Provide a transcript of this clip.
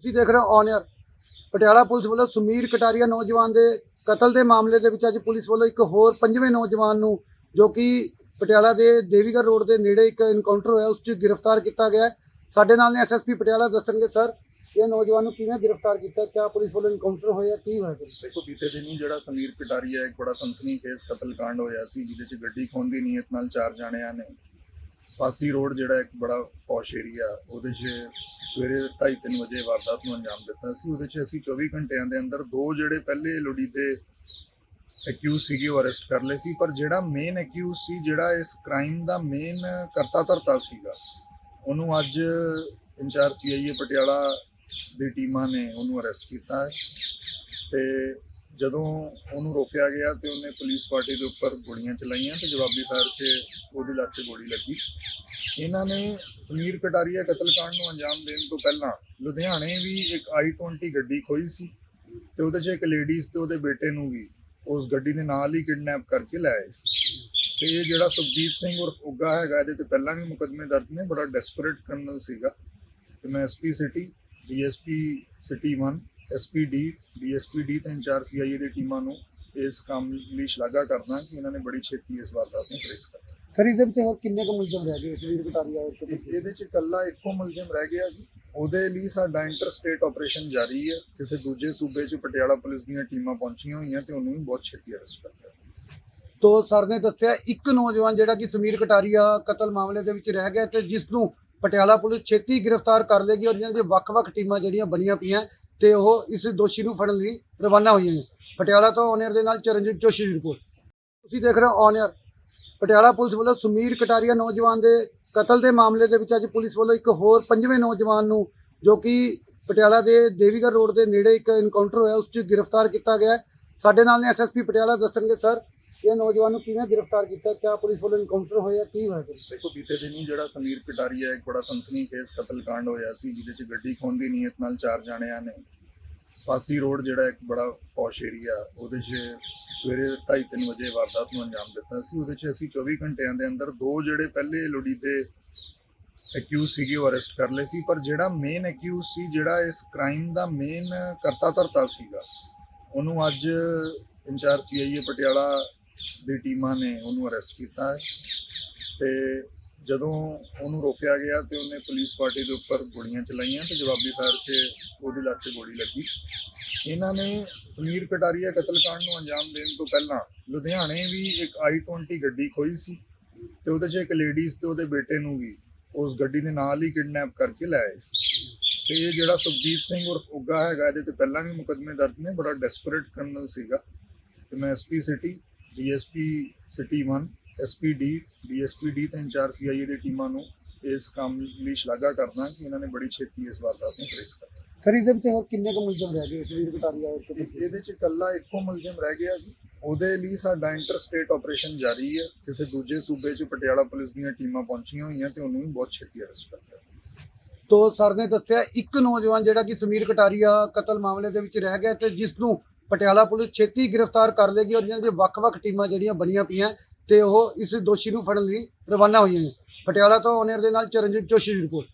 ਤੁਸੀਂ ਦੇਖ ਰਹੇ ਹੋ ਔਨ ਏਅਰ ਪਟਿਆਲਾ ਪੁਲਿਸ ਵੱਲੋਂ ਸੁਮੀਰ ਕਟਾਰੀਆ ਨੌਜਵਾਨ ਦੇ ਕਤਲ ਦੇ ਮਾਮਲੇ ਦੇ ਵਿੱਚ ਅੱਜ ਪੁਲਿਸ ਵੱਲੋਂ ਇੱਕ ਹੋਰ ਪੰਜਵੇਂ ਨੌਜਵਾਨ ਨੂੰ, ਜੋ ਕਿ ਪਟਿਆਲਾ ਦੇ ਦੇਵੀਗਰ ਰੋਡ ਦੇ ਨੇੜੇ ਇੱਕ ਇਨਕਾਊਂਟਰ ਹੋਇਆ, ਉਸ 'ਚ ਗ੍ਰਿਫਤਾਰ ਕੀਤਾ ਗਿਆ ਸਾਡੇ ਨਾਲ ਨੇ ਐਸਐਸਪੀ ਪਟਿਆਲਾ ਦੱਸਣਗੇ, ਸਰ, ਇਹ ਨੌਜਵਾਨ ਨੂੰ ਕਿਵੇਂ ਗ੍ਰਿਫਤਾਰ ਕੀਤਾ, ਕਿਆ ਪੁਲਿਸ ਵੱਲੋਂ ਇਨਕਾਊਂਟਰ ਹੋਇਆ, ਕੀ ਹੋਇਆ ਦੇਖੋ, ਬੀਤੇ ਦਿਨੀ ਜਿਹੜਾ ਸਮੀਰ ਕਟਾਰੀਆ ਇੱਕ ਬੜਾ ਸਨਸਨੀ ਕੇਸ ਕਤਲ ਕਾਂਡ ਹੋਇਆ ਸੀ, ਜਿਹਦੇ 'ਚ ਗੱਡੀ ਖੋਹਣ ਦੀ ਨੀਅਤ ਨਾਲ ਚਾਰ ਜਾਣਿਆਂ ਨੇ ਪਾਸੀ ਰੋਡ ਜਿਹੜਾ ਇੱਕ ਬੜਾ ਪੌਸ਼ ਏਰੀਆ ਉਹਦੇ 'ਚ ਸਵੇਰੇ 2:30 ਵਜੇ ਵਾਰਦਾਤ ਨੂੰ ਅੰਜਾਮ ਦਿੱਤਾ ਸੀ। ਉਹਦੇ 'ਚ ਅਸੀਂ 24 ਘੰਟਿਆਂ ਦੇ ਅੰਦਰ ਦੋ ਜਿਹੜੇ ਪਹਿਲੇ ਲੋੜੀਦੇ ਅਕਿਊਜ਼ ਸੀਗੇ, ਉਹ ਅਰੈਸਟ ਕਰ ਲਏ ਸੀ। ਪਰ ਜਿਹੜਾ ਮੇਨ ਅਕਿਊਜ਼ ਸੀ, ਜਿਹੜਾ ਇਸ ਕ੍ਰਾਈਮ ਦਾ ਮੇਨ ਕਰਤਾ ਧਰਤਾ ਸੀਗਾ, ਉਹਨੂੰ ਅੱਜ ਇੰਚਾਰਜ ਸੀਆਈਏ ਪਟਿਆਲਾ ਦੀ ਟੀਮਾਂ ਨੇ ਉਹਨੂੰ ਅਰੈਸਟ ਕੀਤਾ ਹੈ। ਤੇ ਜਦੋਂ ਉਹਨੂੰ ਰੋਕਿਆ ਗਿਆ ਤੇ ਉਹਨੇ ਪੁਲਿਸ ਪਾਰਟੀ ਦੇ ਉੱਪਰ ਗੋਲੀਆਂ ਚਲਾਈਆਂ ਤੇ ਜਵਾਬੀ ਫਾਇਰ 'ਚ ਉਹਦੀ ਲੱਤ 'ਚ ਗੋਲੀ ਲੱਗੀ। ਇਹਨਾਂ ਨੇ ਸਮੀਰ ਕਟਾਰੀਆ ਕਤਲकांड ਨੂੰ ਅੰਜਾਮ ਦੇਣ ਤੋਂ ਪਹਿਲਾਂ ਲੁਧਿਆਣੇ ਵੀ ਇੱਕ i20 ਗੱਡੀ ਖੋਈ ਸੀ ਤੇ ਉਹਦੇ 'ਚ ਇੱਕ ਲੇਡੀਜ਼ ਤੇ ਉਹਦੇ ਬੇਟੇ ਨੂੰ ਵੀ ਉਸ ਗੱਡੀ ਦੇ ਨਾਲ ਹੀ ਕਿਡਨੈਪ ਕਰਕੇ ਲੈ ਆਏ ਸੀ। ਤੇ ਇਹ ਜਿਹੜਾ ਸੁਖਦੀਪ ਸਿੰਘ ਉਰਫ ਉੱਗਾ ਹੈਗਾ, ਇਹਦੇ ਤੇ ਪਹਿਲਾਂ ਵੀ ਮੁਕੱਦਮੇ ਦਰਜ ਨੇ, ਬੜਾ ਡੈਸਪਰੇਟ ਕ੍ਰਿਮੀਨਲ ਸੀਗਾ। ਤੇ ਮੈਂ SP city DSP city 1 SPD DSPD ਤੇ ਇੰਚਾਰਜ ਸੀਆਈਏ ਦੀ ਟੀਮਾਂ ਨੂੰ ਇਸ ਕੰਮ ਲਈ ਸ਼ਲਾਘਾ ਕਰਦਾ ਕਿ ਇਹਨਾਂ ਨੇ ਬੜੀ ਛੇਤੀ ਇਸ ਵਾਰਦਾਤ ਨੂੰ ਟ੍ਰੇਸ ਕਰਤਾ ਸਰ ਇਹਦੇ ਵਿੱਚ ਹੋਰ ਕਿੰਨੇ ਕੁ ਮੁਲਜ਼ਮ ਰਹਿ ਗਏ? ਸਮੀਰ ਕਟਾਰੀਆ ਇਹਦੇ ਚ ਇਕੱਲਾ ਇੱਕੋ ਮੁਲਜ਼ਮ ਰਹਿ ਗਿਆ ਜੀ। ਉਹਦੇ ਲਈ ਸਾਡਾ ਇੰਟਰ ਸਟੇਟ ਆਪਰੇਸ਼ਨ ਜਾਰੀ ਹੈ। ਕਿਸੇ ਦੂਜੇ ਸੂਬੇ ਚ ਪਟਿਆਲਾ ਪੁਲਿਸ ਦੀਆਂ ਟੀਮਾਂ ਪਹੁੰਚੀਆਂ ਹੋਈਆਂ ਤੇ ਉਹਨੂੰ ਵੀ ਬਹੁਤ ਛੇਤੀ ਅਰੈਸਟ ਕਰ ਲਿਆ ਤੋ ਸਰ ਨੇ ਦੱਸਿਆ ਇੱਕ ਨੌਜਵਾਨ ਜਿਹੜਾ ਕਿ ਸਮੀਰ ਕਟਾਰੀਆ ਕਤਲ ਮਾਮਲੇ ਦੇ ਵਿੱਚ ਰਹਿ ਗਿਆ ਤੇ ਜਿਸ ਨੂੰ ਪਟਿਆਲਾ ਪੁਲਿਸ ਛੇਤੀ ਗ੍ਰਿਫਤਾਰ ਕਰ ਲੇਗੀ ਔਰ ਇਹਨਾਂ ਦੀਆਂ ਵੱਖ-ਵੱਖ ਟੀਮਾਂ ਜਿਹੜੀਆਂ ਬਣੀਆਂ ਪਈਆਂ ਤੇ ਉਹ ਇਸ ਦੋਸ਼ੀ ਨੂੰ ਫੜਨ ਲਈ ਰਵਾਨਾ ਹੋਈਆਂ ਨੇ। ਪਟਿਆਲਾ ਤੋਂ ਔਨਰ ਦੇ ਨਾਲ ਚਰਨਜੀਤ ਜੋਸ਼ੀ ਦੀ ਰਿਪੋਰਟ। ਤੁਸੀਂ ਦੇਖ ਰਹੇ ਹੋ ਔਨਰ ਪਟਿਆਲਾ ਪੁਲਿਸ ਵੱਲੋਂ ਸੁਮੀਰ ਕਟਾਰੀਆ ਨੌਜਵਾਨ ਦੇ ਕਤਲ ਦੇ ਮਾਮਲੇ ਦੇ ਵਿੱਚ ਅੱਜ ਪੁਲਿਸ ਵੱਲੋਂ ਇੱਕ ਹੋਰ ਪੰਜਵੇਂ ਨੌਜਵਾਨ ਨੂੰ, ਜੋ ਕਿ ਪਟਿਆਲਾ ਦੇ ਦੇਵੀਗਰ ਰੋਡ ਦੇ ਨੇੜੇ ਇੱਕ ਇਨਕਾਊਂਟਰ ਹੋਇਆ, ਉਸ 'ਚ ਗ੍ਰਿਫਤਾਰ ਕੀਤਾ ਗਿਆ ਸਾਡੇ ਨਾਲ ਨੇ ਐਸਐਸਪੀ ਪਟਿਆਲਾ ਦੱਸਣਗੇ, ਸਰ, ਇਹ ਨੌਜਵਾਨ ਨੂੰ ਕਿਵੇਂ ਗ੍ਰਿਫਤਾਰ ਕੀਤਾ, ਕਿਆ ਪੁਲਿਸ ਵੱਲੋਂ ਇਨਕਾਊਂਟਰ ਹੋਇਆ, ਕੀ ਹੋਇਆ ਦੇਖੋ, ਬੀਤੇ ਦਿਨ ਹੀ ਜਿਹੜਾ ਸਮੀਰ ਕਟਾਰੀਆ ਇੱਕ ਬੜਾ ਸੰਸਨੀ ਕੇਸ ਕਤਲ ਕਾਂਡ ਹੋਇਆ ਸੀ, ਜਿਹਦੇ 'ਚ ਗੱਡੀ ਖੋਹਣ ਦੀ ਨੀਅਤ ਨਾਲ ਚਾਰ ਜਾਣਿਆਂ ਨੇ ਪਾਸੀ ਰੋਡ ਜਿਹੜਾ ਇੱਕ ਬੜਾ ਪੌਸ਼ ਏਰੀਆ ਉਹਦੇ 'ਚ ਸਵੇਰੇ 2:30 ਵਜੇ ਵਾਰਦਾਤ ਨੂੰ ਅੰਜਾਮ ਦਿੱਤਾ ਸੀ। ਉਹਦੇ 'ਚ ਅਸੀਂ 24 ਘੰਟਿਆਂ ਦੇ ਅੰਦਰ ਦੋ ਜਿਹੜੇ ਪਹਿਲੇ ਲੋੜੀਦੇ ਅਕਿਊਜ਼ ਸੀਗੇ ਉਹ ਅਰੈਸਟ ਕਰ ਲਏ ਸੀ। ਪਰ ਜਿਹੜਾ ਮੇਨ ਅਕਿਊਜ਼ ਸੀ, ਜਿਹੜਾ ਇਸ ਕ੍ਰਾਈਮ ਦਾ ਮੇਨ ਕਰਤਾ ਧਰਤਾ ਸੀਗਾ, ਉਹਨੂੰ ਅੱਜ ਇੰਚਾਰਜ ਸੀਆਈਏ ਪਟਿਆਲਾ ਦੀ ਟੀਮਾਂ ਨੇ ਉਹਨੂੰ ਅਰੈਸਟ ਕੀਤਾ ਹੈ ਤੇ ਜਦੋਂ ਉਹਨੂੰ ਰੋਕਿਆ ਗਿਆ ਤੇ ਉਹਨੇ ਪੁਲਿਸ ਪਾਰਟੀ ਦੇ ਉੱਪਰ ਗੋਲੀਆਂ ਚਲਾਈਆਂ ਤੇ ਜਵਾਬੀ ਫਾਇਰ 'ਚ ਉਹਦੀ ਲੱਤ 'ਚ ਗੋਲੀ ਲੱਗੀ। ਇਹਨਾਂ ਨੇ ਸਮੀਰ ਕਟਾਰੀਆ ਕਤਲकांड ਨੂੰ ਅੰਜਾਮ ਦੇਣ ਤੋਂ ਪਹਿਲਾਂ ਲੁਧਿਆਣੇ ਵੀ ਇੱਕ i20 ਗੱਡੀ ਖੋਈ ਸੀ ਤੇ ਉਹਦੇ 'ਚ ਇੱਕ ਲੇਡੀਜ਼ ਤੇ ਉਹਦੇ ਬੇਟੇ ਨੂੰ ਵੀ ਉਸ ਗੱਡੀ ਦੇ ਨਾਲ ਹੀ ਕਿਡਨੈਪ ਕਰਕੇ ਲੈ ਆਏ ਸੀ। ਤੇ ਇਹ ਜਿਹੜਾ ਸੁਖਦੀਪ ਸਿੰਘ ਉਰਫ ਉੱਗਾ ਹੈਗਾ, ਇਹਦੇ ਤੇ ਪਹਿਲਾਂ ਵੀ ਮੁਕੱਦਮੇ ਦਰਜ ਨੇ, ਬੜਾ ਡੈਸਪਰੇਟ ਕ੍ਰਿਮੀਨਲ ਸੀਗਾ। ਤੇ ਮੈਂ SP city DSP city 1 SPD DSPD ਤੇ ਇੰਚਾਰਜ ਸੀਆਈਏ ਦੀ ਟੀਮਾਂ ਨੂੰ ਇਸ ਕੰਮ ਲਈ ਸ਼ਲਾਘਾ ਕਰਦਾ ਕਿ ਇਹਨਾਂ ਨੇ ਬੜੀ ਛੇਤੀ ਇਸ ਵਾਰਦਾਤ ਨੂੰ ਟ੍ਰੇਸ ਕਰਤਾ ਸਰ ਇਹਦੇ ਵਿੱਚ ਹੋਰ ਕਿੰਨੇ ਕੁ ਮੁਲਜ਼ਮ ਰਹਿ ਗਏ? ਸਮੀਰ ਕਟਾਰੀਆ ਇਹਦੇ ਚ ਇਕੱਲਾ ਇੱਕੋ ਮੁਲਜ਼ਮ ਰਹਿ ਗਿਆ ਜੀ। ਉਹਦੇ ਲਈ ਸਾਡਾ ਇੰਟਰ ਸਟੇਟ ਆਪਰੇਸ਼ਨ ਜਾਰੀ ਹੈ। ਕਿਸੇ ਦੂਜੇ ਸੂਬੇ ਚ ਪਟਿਆਲਾ ਪੁਲਿਸ ਦੀਆਂ ਟੀਮਾਂ ਪਹੁੰਚੀਆਂ ਹੋਈਆਂ ਤੇ ਉਹਨੂੰ ਵੀ ਬਹੁਤ ਛੇਤੀ ਅਰੈਸਟ ਕਰ ਲਿਆ ਤੋ ਸਰ ਨੇ ਦੱਸਿਆ ਇੱਕ ਨੌਜਵਾਨ ਜਿਹੜਾ ਕਿ ਸਮੀਰ ਕਟਾਰੀਆ ਕਤਲ ਮਾਮਲੇ ਦੇ ਵਿੱਚ ਰਹਿ ਗਿਆ ਤੇ ਜਿਸ ਨੂੰ ਪਟਿਆਲਾ ਪੁਲਿਸ ਛੇਤੀ ਗ੍ਰਿਫਤਾਰ ਕਰ ਲੇਗੀ ਔਰ ਇਹਨਾਂ ਦੀਆਂ ਵੱਖ-ਵੱਖ ਟੀਮਾਂ ਜਿਹੜੀਆਂ ਬਣੀਆਂ ਪਈਆਂ ਤੇ ਉਹ ਇਸ ਦੋਸ਼ੀ ਨੂੰ ਫੜਨ ਲਈ ਰਵਾਨਾ ਹੋਈਆਂ ਨੇ। ਪਟਿਆਲਾ ਤੋਂ ਓਨਰ ਦੇ ਨਾਲ ਚਰਨਜੀਤ ਜੋਸ਼ੀ ਦੀ ਰਿਪੋਰਟ।